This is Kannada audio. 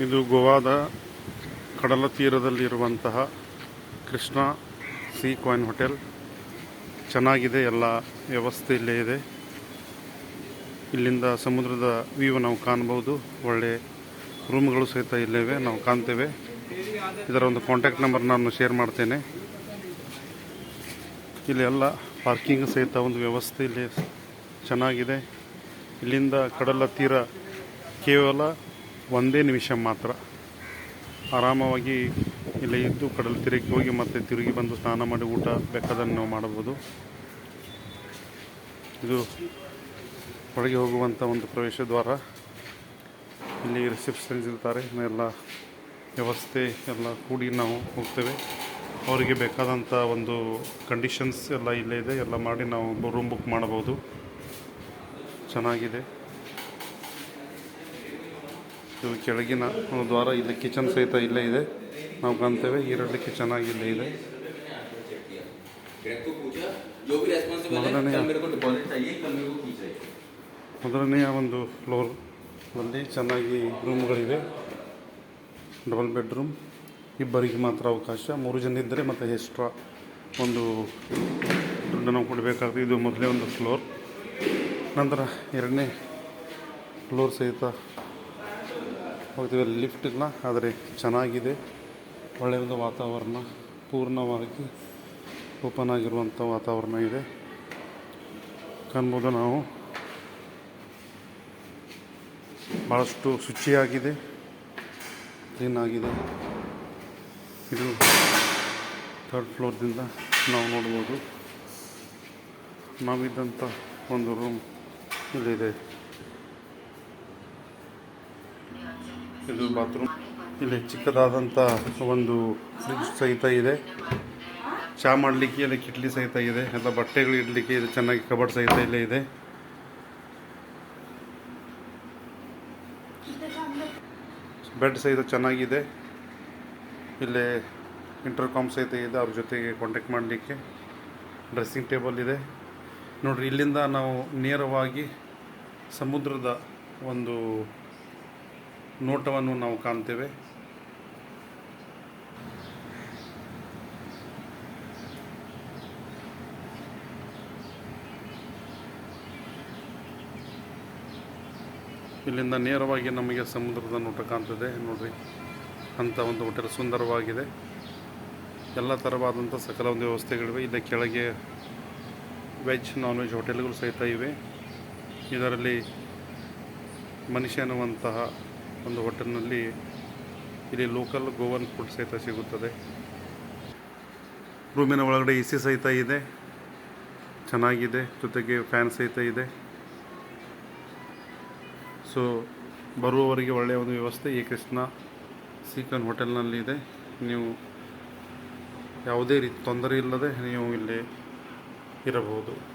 ಇದು ಗೋವಾದ ಕಡಲ ತೀರದಲ್ಲಿರುವಂತಹ ಕೃಷ್ಣ ಸಿ ಕಾಯಿನ್ ಹೋಟೆಲ್. ಚೆನ್ನಾಗಿದೆ, ಎಲ್ಲ ವ್ಯವಸ್ಥೆ ಇಲ್ಲೇ ಇದೆ. ಇಲ್ಲಿಂದ ಸಮುದ್ರದ ವ್ಯೂ ನಾವು ಕಾಣ್ಬೋದು. ಒಳ್ಳೆ ರೂಮ್ಗಳು ಸಹಿತ ಇಲ್ಲಿವೆ, ನಾವು ಕಾಣ್ತೇವೆ. ಇದರ ಒಂದು ಕಾಂಟ್ಯಾಕ್ಟ್ ನಂಬರ್ ನಾನು ಶೇರ್ ಮಾಡ್ತೇನೆ. ಇಲ್ಲಿ ಎಲ್ಲ ಪಾರ್ಕಿಂಗ್ ಸಹಿತ ಒಂದು ವ್ಯವಸ್ಥೆ ಇಲ್ಲಿ ಚೆನ್ನಾಗಿದೆ. ಇಲ್ಲಿಂದ ಕಡಲ ತೀರ ಕೇವಲ ಒಂದೇ ನಿಮಿಷ ಮಾತ್ರ. ಆರಾಮವಾಗಿ ಇಲ್ಲಿ ಇದ್ದು ಕಡಲ ತೀರಕ್ಕೆ ಹೋಗಿ ಮತ್ತೆ ತಿರುಗಿ ಬಂದು ಸ್ನಾನ ಮಾಡಿ ಊಟ ಬೇಕಾದನ್ನು ನಾವು ಮಾಡಬಹುದು. ಇದು ಒಳಗೆ ಹೋಗುವಂಥ ಒಂದು ಪ್ರವೇಶ ದ್ವಾರ. ಇಲ್ಲಿ ರಿಸೆಪ್ಷನ್ಸ್ ಇರ್ತಾರೆ. ಎಲ್ಲ ವ್ಯವಸ್ಥೆ ಎಲ್ಲ ಕೂಡಿ ನಾವು ಹೋಗ್ತೇವೆ. ಅವರಿಗೆ ಬೇಕಾದಂಥ ಒಂದು ಕಂಡೀಷನ್ಸ್ ಎಲ್ಲ ಇಲ್ಲೇ ಇದೆ. ಎಲ್ಲ ಮಾಡಿ ನಾವು ರೂಮ್ ಬುಕ್ ಮಾಡಬಹುದು. ಚೆನ್ನಾಗಿದೆ. ಇದು ಕೆಳಗಿನ ದ್ವಾರ, ಇಲ್ಲಿ ಕಿಚನ್ ಸಹಿತ ಇಲ್ಲೇ ಇದೆ. ನಾವು ಕಾಣ್ತೇವೆ, ಈರಳ್ಳಿ ಕಿಚನ್ ಆಗಿ ಇಲ್ಲೇ ಇದೆ. ಮೊದಲನೆಯ ಮೊದಲನೆಯ ಒಂದು ಫ್ಲೋರ್ ಅಲ್ಲಿ ಚೆನ್ನಾಗಿ ರೂಮ್ಗಳಿವೆ ಡಬಲ್ ಬೆಡ್ರೂಮ್ ಇಬ್ಬರಿಗೆ ಮಾತ್ರ ಅವಕಾಶ. ಮೂರು ಜನ ಇದ್ದರೆ ಮತ್ತು ಎಕ್ಸ್ಟ್ರಾ ಒಂದು ದುಡ್ಡನ್ನು ಕೊಡಬೇಕಾಗ್ತದೆ. ಇದು ಮೊದಲೇ ಒಂದು ಫ್ಲೋರ್ ನಂತರ ಎರಡನೇ ಫ್ಲೋರ್ ಸಹಿತ ಹೋಗ್ತೀವಿ ಅಲ್ಲಿ ಲಿಫ್ಟ್ ಇಲ್ಲ, ಆದರೆ ಚೆನ್ನಾಗಿದೆ. ಒಳ್ಳೆಯ ಒಂದು ವಾತಾವರಣ, ಪೂರ್ಣವಾಗಿ ಓಪನ್ ಆಗಿರುವಂಥ ವಾತಾವರಣ ಇದೆ. ಕಾಣ್ಬೋದು ನಾವು. ಭಾಳಷ್ಟು ಶುಚಿಯಾಗಿದೆ ಕ್ಲೀನ್ ಆಗಿದೆ. ಇದು ಥರ್ಡ್ ಫ್ಲೋರ್ದಿಂದ ನಾವು ನೋಡ್ಬೋದು. ನಾವಿದ್ದಂಥ ಒಂದು ರೂಮ್ ಇಲ್ಲಿದೆ. ಇದು ಬಾತ್ರೂಮ್ ಇಲ್ಲಿ ಚಿಕ್ಕದಾದಂಥ ಒಂದು ಫ್ರಿಡ್ಜ್ ಸಹಿತ ಇದೆ. ಚಹಾ ಮಾಡಲಿಕ್ಕೆ ಇಲ್ಲಿ ಕಿಟ್ಲಿ ಸಹಿತ ಇದೆ. ಎಲ್ಲ ಬಟ್ಟೆಗಳು ಇಡಲಿಕ್ಕೆ, ಇದು ಚೆನ್ನಾಗಿ ಕಬಡ್ ಸಹಿತ ಇಲ್ಲೇ ಇದೆ. ಬೆಡ್ ಸಹಿತ ಚೆನ್ನಾಗಿದೆ. ಇಲ್ಲೇ ಇಂಟರ್ಕಾಮ್ ಸಹಿತ ಇದೆ. ಅವ್ರ ಜೊತೆಗೆ ಕಾಂಟ್ಯಾಕ್ಟ್ ಮಾಡಲಿಕ್ಕೆ ಡ್ರೆಸ್ಸಿಂಗ್ ಟೇಬಲ್ ಇದೆ. ನೋಡಿರಿ, ಇಲ್ಲಿಂದ ನಾವು ನೇರವಾಗಿ ಸಮುದ್ರದ ಒಂದು ನೋಟವನ್ನು ನಾವು ಕಾಣ್ತೇವೆ. ಇಲ್ಲಿಂದ ನೇರವಾಗಿ ನಮಗೆ ಸಮುದ್ರದ ನೋಟ ಕಾಣ್ತದೆ. ನೋಡ್ರಿ, ಅಂತ ಒಂದು ಹೋಟೆಲ್ ಸುಂದರವಾಗಿದೆ. ಎಲ್ಲ ಥರವಾದಂಥ ಸಕಲ ಒಂದು ವ್ಯವಸ್ಥೆಗಳಿವೆ. ಇಲ್ಲಿ ಕೆಳಗೆ ವೆಜ್ ನಾನ್ ವೆಜ್ ಹೋಟೆಲ್ಗಳು ಸಹಿತ ಇವೆ. ಇದರಲ್ಲಿ ಮನುಷ್ಯ ಅನ್ನುವಂತಹ ಒಂದು ಹೋಟೆಲ್ನಲ್ಲಿ ಇಲ್ಲಿ ಲೋಕಲ್ ಗೋವನ್ ಫುಡ್ ಸಹಿತ ಸಿಗುತ್ತದೆ. ರೂಮಿನ ಒಳಗಡೆ ಎ ಸಿ ಸಹಿತ ಇದೆ. ಚೆನ್ನಾಗಿದೆ. ಜೊತೆಗೆ ಫ್ಯಾನ್ ಸಹಿತ ಇದೆ. ಸೊ, ಬರುವವರಿಗೆ ಒಳ್ಳೆಯ ಒಂದು ವ್ಯವಸ್ಥೆ ಈ ಕೃಷ್ಣ ಸೀಕನ್ ಹೋಟೆಲ್ನಲ್ಲಿ ಇದೆ. ನೀವು ಯಾವುದೇ ರೀತಿ ತೊಂದರೆ ಇಲ್ಲದೆ ನೀವು ಇಲ್ಲಿ ಇರಬಹುದು.